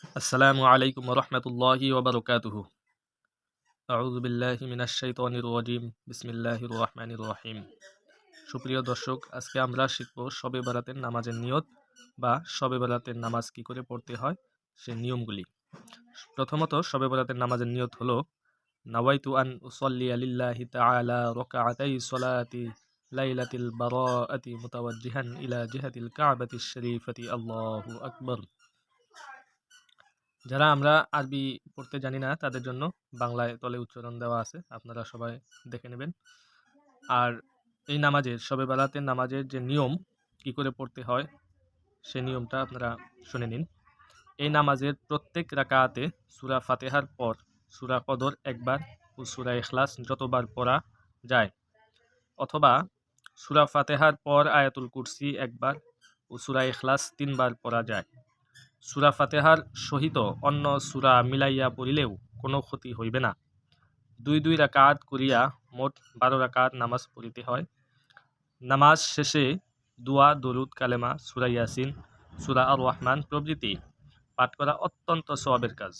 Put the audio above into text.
আসসালামু আলাইকুম রহমতুল্লাহি ওবরকাতুহ আউযু বিল্লাহি মিনাশ শাইতানির বিসমিল্লাহির রহমানির রহিম। সুপ্রিয় দর্শক, আজকে আমরা শিখব শবে বরাতের নামাজের নিয়ত বা শবে বরাতের নামাজ কি করে পড়তে হয় সে নিয়মগুলি। প্রথমত শবে বরাতের নামাজের নিয়ত হলো, নাওয়াইতু আন উসল্লি তাআলা লাইলাতিল বারাআতি মুতাওয়াজ্জিহান ইলা জিহাতিল কাবাতিশ শরীফাতি। আল্লাহু আকবার। যারা আমরা আরবি পড়তে জানি না, তাদের জন্য বাংলায় তলে উচ্চারণ দেওয়া আছে। আপনারা সবাই দেখে নেবেন। আর এই নামাজের, সবে বেলাতে নামাজের যে নিয়ম, কি করে পড়তে হয়, সে নিয়মটা আপনারা শুনে নিন। এই নামাজের প্রত্যেক রাকাতে সুরা ফাতেহার পর, সুরা কদর একবার ও সুরা ইখলাস যতবার পড়া যায়। অথবা সুরা ফাতেহার পর আয়াতুল কুরসি একবার ও সুরা ইখলাস তিনবার পড়া যায়। সুরা ফাতেহার সহিত অন্য সুরা মিলাইয়া পড়িলেও কোনো ক্ষতি হইবে না। দুই দুই রাকাত করিয়া মোট বারো রাকাত নামাজ পড়িতে হয়। নামাজ শেষে দুয়া, দরুদ, কালেমা, সুরা ইয়াসিন, সুরা আর রহমান প্রভৃতি পাঠ করা অত্যন্ত সবের কাজ।